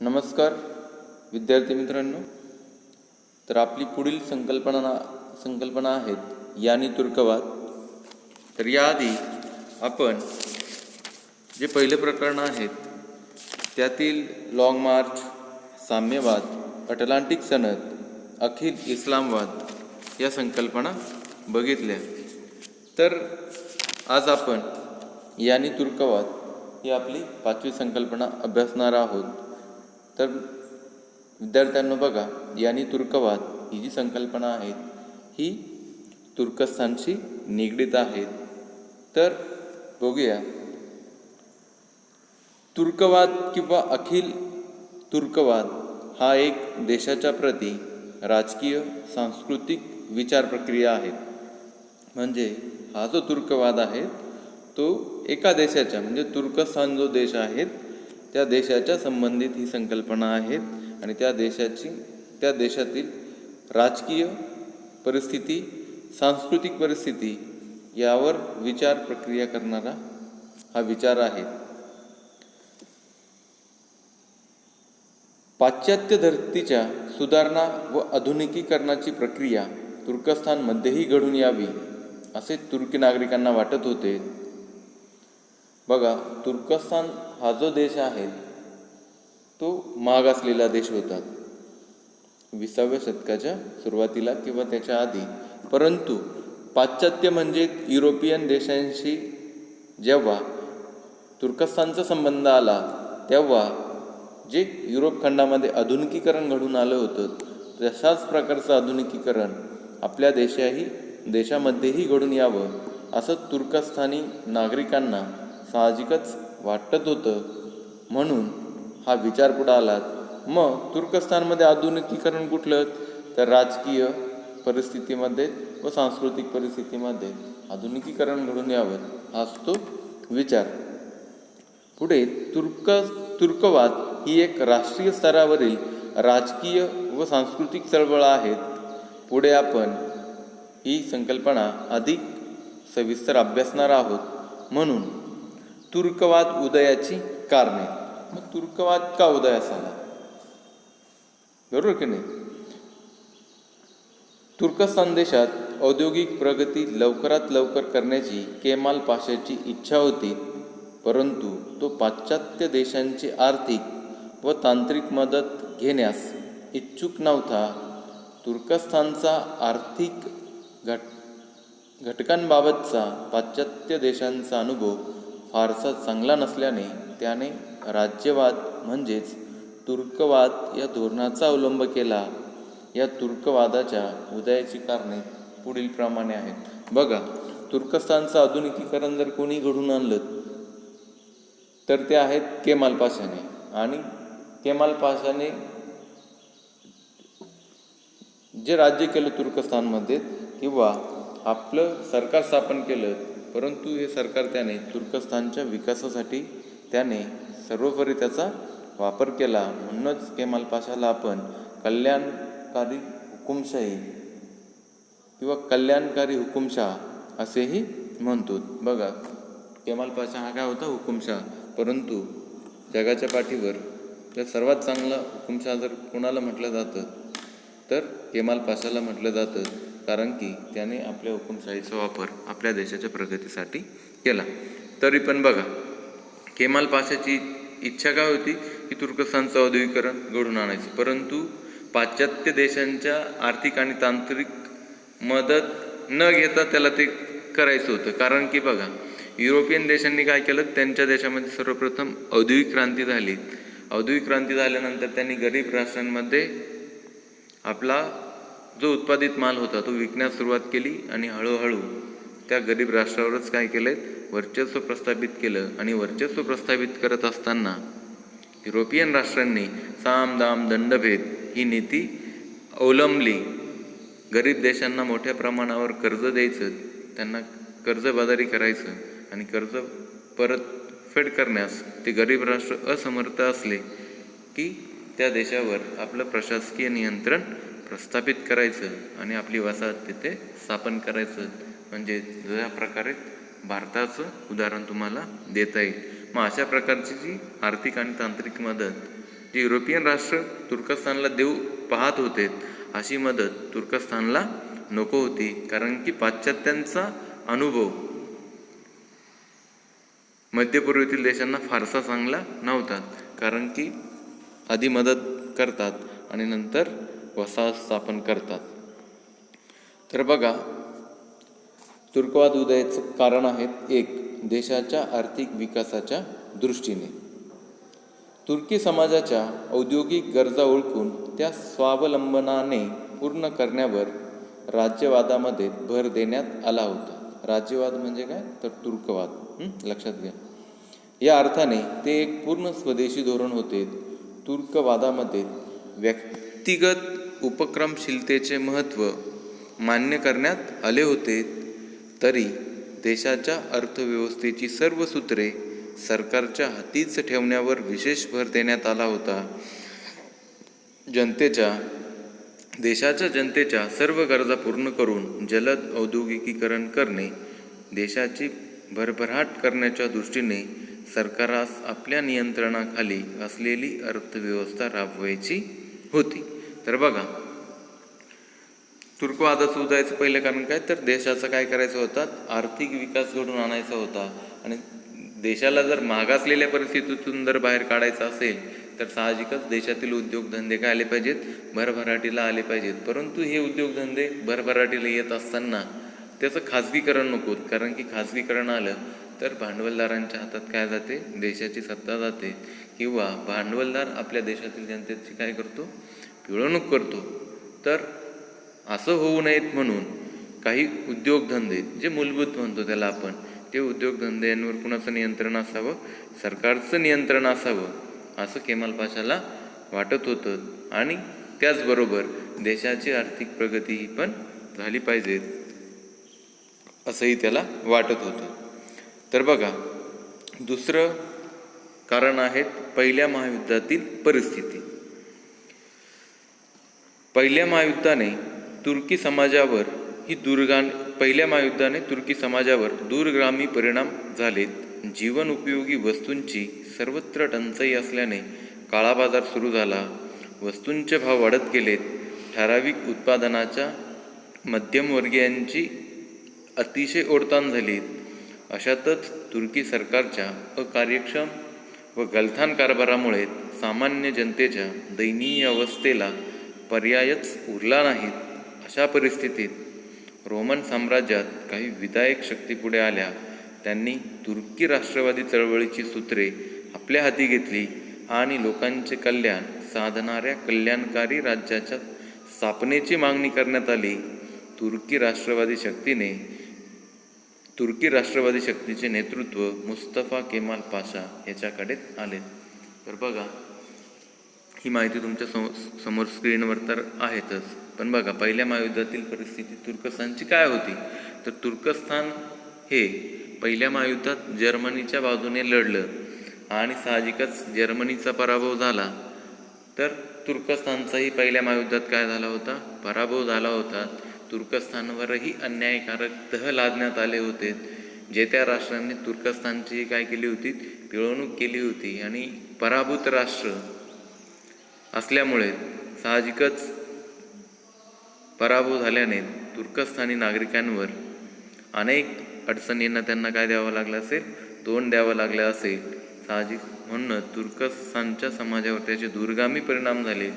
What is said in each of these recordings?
नमस्कार विद्यार्थी मित्रांनो. तर आपली पुढील संकल्पना संकल्पना आहेत यानी तुर्कवाद. तर याआधी आपण जे पहिले प्रकरण आहेत त्यातील लाँग मार्च साम्यवाद अटलांटिक सनद अखिल इस्लामवाद या संकल्पना बघितल्या. तर आज आपण यानी तुर्कवाद ही आपली पाचवी संकल्पना अभ्यासणार आहोत. तर विद्यार्थ्यांना बघा यानी तुर्कवाद ही जी संकल्पना आहे ही तुर्कस्तानशी निगडीत आहेत. तर बघूया. तुर्कवाद किंवा अखिल तुर्कवाद हा एक देशाच्या प्रती राजकीय सांस्कृतिक विचार प्रक्रिया आहे. म्हणजे हा जो तुर्कवाद आहे तो एका देशाच्या म्हणजे तुर्कस्तान जो देश आहे त्या देशाच्या संबंधित ही संकल्पना आहेत आणि त्या देशाची त्या देशातील राजकीय परिस्थिती सांस्कृतिक परिस्थिती यावर विचार प्रक्रिया करणारा हा विचार आहे. पाश्चात्य धर्तीच्या सुधारणा व आधुनिकीकरणाची प्रक्रिया तुर्कस्तानमध्येही घडून यावी असे तुर्की नागरिकांना वाटत होते. बघा तुर्कस्थान हा जो देश आहे तो मागासलेला देश होता. विसाव्या शतकाच्या सुरुवातीला किंवा त्याच्या आधी. परंतु पाश्चात्य म्हणजे युरोपियन देशांशी जेव्हा तुर्कस्तानचा संबंध आला तेव्हा जे युरोप खंडामध्ये आधुनिकीकरण घडून आलं होतं तशाच प्रकारचं आधुनिकीकरण आपल्या देशाही देशामध्येही घडून यावं असं तुर्कस्थानी नागरिकांना साहजिकच वाटत होतं. म्हणून हा विचार पुढे आला मग तुर्कस्तानमध्ये आधुनिकीकरण कुठलं? तर राजकीय परिस्थितीमध्ये व सांस्कृतिक परिस्थितीमध्ये आधुनिकीकरण घडून यावं हाच तो विचार. पुढे तुर्क तुर्कवाद ही एक राष्ट्रीय स्तरावरील राजकीय व सांस्कृतिक चळवळ आहेत. पुढे आपण ही संकल्पना अधिक सविस्तर अभ्यासणार आहोत. म्हणून तुर्कवाद उदयाची कारणे. मग तुर्कवाद का उदयास आला? बरोबर की नाही? तुर्कस्तान देशात औद्योगिक प्रगती लवकरात लवकर करण्याची केमाल पाशाची इच्छा होती परंतु तो पाश्चात्य देशांची आर्थिक व तांत्रिक मदत घेण्यास इच्छुक नव्हता. तुर्कस्तानचा आर्थिक घट घटकांबाबतचा पाश्चात्य देशांचा अनुभव फारसा चांगला नसल्याने त्याने राज्यवाद म्हणजेच तुर्कवाद या धोरणाचा अवलंब केला. या तुर्कवादाच्या उदयाची कारणे पुढील प्रमाणे आहेत. बघा तुर्कस्तानचं आधुनिकीकरण जर कोणी घडून आणलं तर ते आहेत केमाल पाशाने आणि केमाल पाशाने जे राज्य केलं तुर्कस्तानमध्ये किंवा आपलं सरकार स्थापन केलं परंतु हे सरकार त्याने तुर्कस्तानच्या विकासासाठी त्याने सर्वोपरी त्याचा वापर केला. म्हणूनच केमाल पाशाला आपण कल्याणकारी हुकुमशाही किंवा कल्याणकारी हुकुमशाह असेही म्हणतो. बघा केमाल पाशा हा काय होता? हुकुमशाह. परंतु जगाच्या पाठीवर जर सर्वात चांगला हुकुमशाह जर कोणाला म्हटलं जातं तर केमाल पाशाला म्हटलं जातं. कारण की त्याने आपल्या हुकुमशाहीचा वापर आपल्या देशाच्या प्रगतीसाठी केला. तरी पण बघा केमाल पाशाची इच्छा काय होती? की तुर्कस्तानचं औद्योगिकरण घडून आणायचं. परंतु पाश्चात्य देशांच्या आर्थिक आणि तांत्रिक मदत न घेता त्याला ते करायचं होतं. कारण की बघा युरोपियन देशांनी काय केलं? त्यांच्या देशामध्ये सर्वप्रथम औद्योगिक क्रांती झाली. औद्योगिक क्रांती झाल्यानंतर त्यांनी गरीब राष्ट्रांमध्ये आपला जो उत्पादित माल होता तो विकण्यास सुरुवात केली आणि हळूहळू त्या गरीब राष्ट्रावरच काय केलं वर्चस्व प्रस्थापित केलं आणि वर्चस्व प्रस्थापित करत असताना युरोपियन राष्ट्रांनी साम दाम दंडभेद ही नीती अवलंबली. गरीब देशांना मोठ्या प्रमाणावर कर्ज द्यायचं त्यांना कर्जबाजारी करायचं आणि कर्ज परतफेड करण्यास ते गरीब राष्ट्र असमर्थ असले की त्या देशावर आपलं प्रशासकीय नियंत्रण प्रस्थापित करायचं आणि आपली वसाहत तिथे स्थापन करायचं. म्हणजे ज्या प्रकारे भारताचं उदाहरण तुम्हाला देता येईल. मग अशा प्रकारची जी आर्थिक आणि तांत्रिक मदत जी युरोपियन राष्ट्र तुर्कस्तानला देऊ पाहत होते अशी मदत तुर्कस्तानला नको होती. कारण की पाश्चात्यांचा अनुभव मध्यपूर्वेतील देशांना फारसा चांगला नव्हता. कारण की आधी मदत करतात आणि नंतर वसाहत स्थापन करतात. तर बघा तुर्कवाद उदयाचं कारण आहेत एक देशाच्या आर्थिक विकासाच्या दृष्टीने. तुर्की समाजाच्या औद्योगिक गरजा ओळखून त्या स्वावलंबनाने पूर्ण करण्यावर राज्यवादामध्ये भर देण्यात आला होता. राज्यवाद म्हणजे काय? तर तुर्कवाद. लक्षात घ्या. या अर्थाने ते एक पूर्ण स्वदेशी धोरण होते. तुर्कवादामध्ये व्यक्तिगत उपक्रमशीलतेचे महत्त्व मान्य करण्यात आले होते तरी देशाच्या अर्थव्यवस्थेची सर्व सूत्रे सरकारच्या हातीच ठेवण्यावर विशेष भर देण्यात आला होता. जनतेच्या देशाच्या जनतेच्या सर्व गरजा पूर्ण करून जलद औद्योगिकीकरण करणे देशाची भरभराट करण्याच्या दृष्टीने सरकारास आपल्या नियंत्रणाखाली असलेली अर्थव्यवस्था राबवायची होती. तर बघा. तुर्कवादाचं उदयाचं पहिलं कारण काय? तर देशाचं काय करायचं होता? आर्थिक विकास घडून आणायचा होता. आणि देशाला जर मागासलेल्या परिस्थितीतून जर बाहेर काढायचं असेल तर साहजिकच देशातील उद्योगधंदे काय आले पाहिजेत? भरभराटीला आले पाहिजेत. परंतु हे उद्योगधंदे भरभराटीला येत असताना त्याचं खाजगीकरण नको कारण की खाजगीकरण आलं तर भांडवलदारांच्या हातात काय जाते? देशाची सत्ता जाते. किंवा भांडवलदार आपल्या देशातील जनतेची काय करतो? पिळवणूक करतो तर असं होऊ नयेत म्हणून काही उद्योगधंदे जे मूलभूत म्हणतो त्याला आपण ते उद्योगधंद्यांवर कुणाचं नियंत्रण असावं? सरकारचं नियंत्रण असावं? असं केमाल पाशाला वाटत होतं. आणि त्याचबरोबर देशाची आर्थिक प्रगती ही पण झाली पाहिजे असंही त्याला वाटत होतं. तर बघा दुसरं कारण आहेत पहिल्या महायुद्धातील परिस्थिती. पहिल्या महायुद्धाने तुर्की समाजावर ही दुर्गा पहिल्या महायुद्धाने तुर्की समाजावर दूरगामी परिणाम झालेत जीवन उपयोगी वस्तूंची सर्वत्र टंचाई असल्याने काळा बाजार सुरू झाला. वस्तूंचे भाव वाढत गेलेत. ठराविक उत्पादनाच्या मध्यमवर्गीयांची अतिशय ओढताण झाली. अशातच तुर्की सरकारच्या अकार्यक्षम व गलथान कारभारामुळे सामान्य जनतेच्या दयनीय अवस्थेला पर्यायच उरला नाहीत अशा परिस्थितीत रोमन साम्राज्यात काही विधायक शक्ती पुढे आल्या. त्यांनी तुर्की राष्ट्रवादी चळवळीची सूत्रे आपल्या हाती घेतली आणि लोकांचे कल्याण साधणाऱ्या कल्याणकारी राज्याच्या स्थापनेची मागणी करण्यात आली. तुर्की राष्ट्रवादी शक्तीने तुर्की राष्ट्रवादी शक्तीचे नेतृत्व मुस्तफा केमाल पाशा याच्याकडे आले. तर बघा ही माहिती तुमच्या सम समोर स्क्रीनवर तर आहेतच. पण बघा पहिल्या महायुद्धातील परिस्थिती तुर्कस्तानची काय होती? तर तुर्कस्तान हे पहिल्या महायुद्धात जर्मनीच्या बाजूने लढलं आणि साहजिकच जर्मनीचा पराभव झाला. तर तुर्कस्तानचाही पहिल्या महायुद्धात काय झाला होता? पराभव झाला होता. तुर्कस्तानवरही अन्यायकारक तह लादण्यात आले होते जे त्या राष्ट्रांनी तुर्कस्तानची काय केली होती? पिळवणूक केली होती आणि पराभूत राष्ट्र असल्यामुळे साहजिकच पराभव झाल्याने तुर्कस्थानी नागरिकांवर अनेक अडचणींना त्यांना काय द्यावं लागलं असेल? तोंड द्यावं लागलं असेल. साहजिक म्हणून तुर्कस्तानच्या समाजावर त्याचे दूरगामी परिणाम झाले.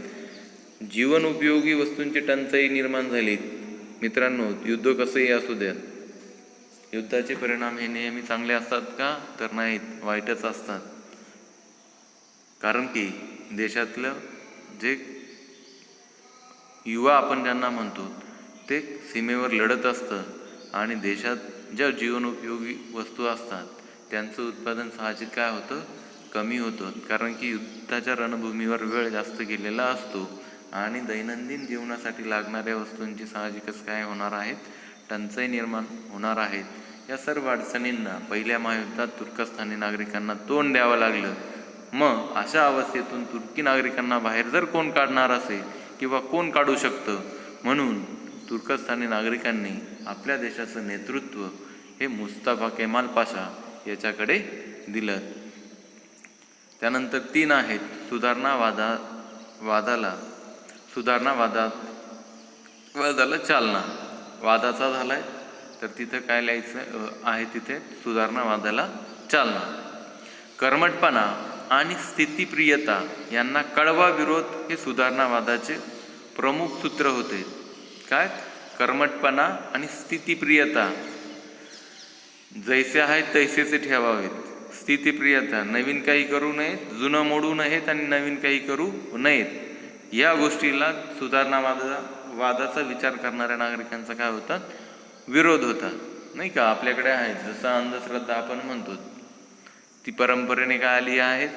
जीवन उपयोगी वस्तूंची टंचाई निर्माण झाली. मित्रांनो युद्ध कसंही असू द्या. युद्धाचे परिणाम हे नेहमी चांगले असतात का? तर नाहीत वाईटच असतात. कारण की देशातलं जे युवा आपण ज्यांना म्हणतो ते सीमेवर लढत असतं आणि देशात ज्या जीवनोपयोगी वस्तू असतात त्यांचं उत्पादन साहजिक काय होतं? कमी होतं. कारण की युद्धाच्या रणभूमीवर वेळ जास्त गेलेला असतो आणि दैनंदिन जीवनासाठी लागणाऱ्या वस्तूंची साहजिकच काय होणार आहेत? टंचाई निर्माण होणार आहेत. या सर्व अडचणींना पहिल्या महायुद्धात तुर्कस्थानी नागरिकांना तोंड द्यावं लागलं. मग अशा अवस्थेतून तुर्की नागरिकांना बाहेर जर कोण काढणार असेल किंवा कोण काढू शकतं? म्हणून तुर्कस्थानी नागरिकांनी आपल्या देशाचं नेतृत्व हे मुस्ताफा केमाल पाशा याच्याकडे दिलं. त्यानंतर तीन आहेत सुधारणावादा वादाला सुधारणावादात वादाला चालना. वादाचा झालाय तर तिथं काय लिहायचं आहे तिथे सुधारणा वादाला चालना. कर्मटपणा आणि स्थितीप्रियता यांना कळवा विरोध हे सुधारणावादाचे प्रमुख सूत्र होते. काय? कर्मटपणा आणि स्थितीप्रियता. जैसे आहेत तैसेचे ठेवावेत. स्थितीप्रियता नवीन काही करू नयेत जुनं मोडू नयेत आणि नवीन काही करू नयेत. या गोष्टीला सुधारणावादा वादाचा विचार करणाऱ्या नागरिकांचा काय होता विरोध होता नाही का? आपल्याकडे आहे जसं अंधश्रद्धा आपण म्हणतो ती परंपरेने काय आली आहेत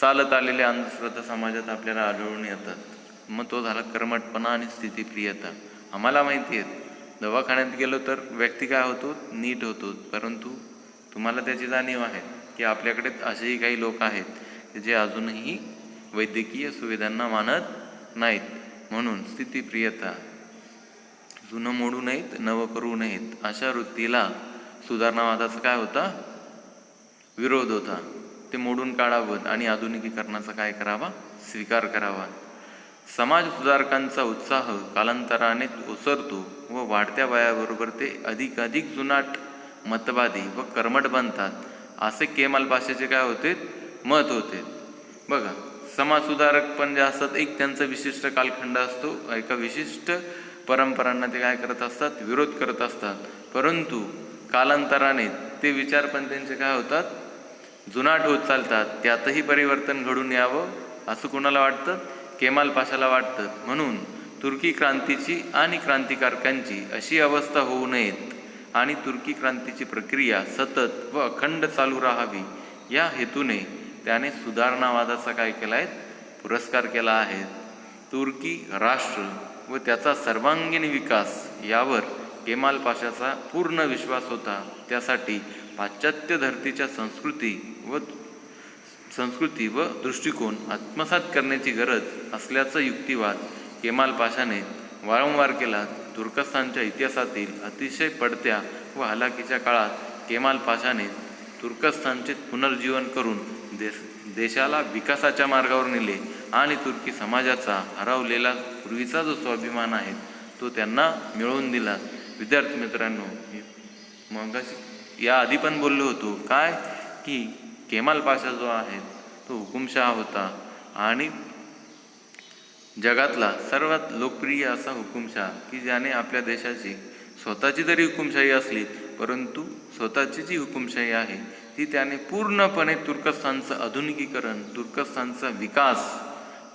चालत आलेल्या अंधश्रद्धा समाजात आपल्याला आढळून येतात. मग तो झाला कर्मटपणा आणि स्थितीप्रियता. आम्हाला माहिती आहे दवाखान्यात गेलो तर व्यक्ती काय होतो? नीट होतो. परंतु तुम्हाला त्याची जाणीव आहे की आपल्याकडे असेही काही लोक आहेत जे अजूनही वैद्यकीय सुविधांना मानत नाहीत. म्हणून स्थितीप्रियता. जुनं मोडू नयेत नवं करू नयेत. अशा वृत्तीला सुधारणावादाचा काय होता? विरोध होता. ते मोडून काढावं आणि आधुनिकीकरणाचा काय करावा? स्वीकार करावा. समाज सुधारकांचा उत्साह कालांतराने ओसरतो व वाढत्या वयाबरोबर ते अधिक अधिक जुनाट मतवादी व कर्मट बनतात. असे केमाल भाषेचे काय होते? मत होते. बघा समाज सुधारक पण जे असतात एक त्यांचा विशिष्ट कालखंड असतो. एका विशिष्ट परंपरांना ते काय करत असतात? विरोध करत असतात. परंतु कालांतराने ते विचार पण त्यांचे काय होतात? जुनाट होत चालतात त्यातही परिवर्तन घडून यावं असं कोणाला वाटतं? केमाल पाशाला वाटतं. म्हणून तुर्की क्रांतीची आणि क्रांतिकारकांची अशी अवस्था होऊ नयेत आणि तुर्की क्रांतीची प्रक्रिया सतत व अखंड चालू राहावी. या हेतूने त्याने सुधारणावादाचा काय केला आहे पुरस्कार केला आहे. तुर्की राष्ट्र व त्याचा सर्वांगीण विकास यावर केमाल पाशाचा पूर्ण विश्वास होता. त्यासाठी पाश्चात्य धर्तीच्या संस्कृती व संस्कृती व दृष्टिकोन आत्मसात करण्याची गरज असल्याचा युक्तिवाद केमाल पाशाने वारंवार केला. तुर्कस्तानच्या इतिहासातील अतिशय पडत्या व हलाखीच्या काळात केमाल पाशाने तुर्कस्तानचे पुनर्जीवन करून देश देशाला विकासाच्या मार्गावर नेले आणि तुर्की समाजाचा हरवलेला पूर्वीचा जो स्वाभिमान आहे तो त्यांना मिळवून दिला. विद्यार्थी मित्रांनो मग या आधी पण बोललो होतो काय? की केमाल पाशा जो आहे तो हुकुमशहा होता आणि जगातला सर्वात लोकप्रिय असा हुकुमशहा की ज्याने आपल्या देशाची स्वतःची जरी हुकुमशाही असली परंतु स्वतःची जी हुकुमशाही आहे ती त्याने पूर्णपणे तुर्कस्तानचं आधुनिकीकरण तुर्कस्तानचा विकास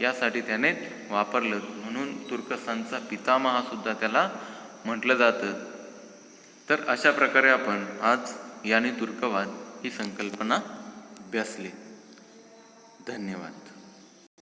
यासाठी त्याने वापरलं. म्हणून तुर्कस्तानचा पितामहा सुद्धा त्याला म्हटलं जातं. तर अशा प्रकारे आपण आज याने तुर्कवाद ही संकल्पना अभ्यासली. धन्यवाद.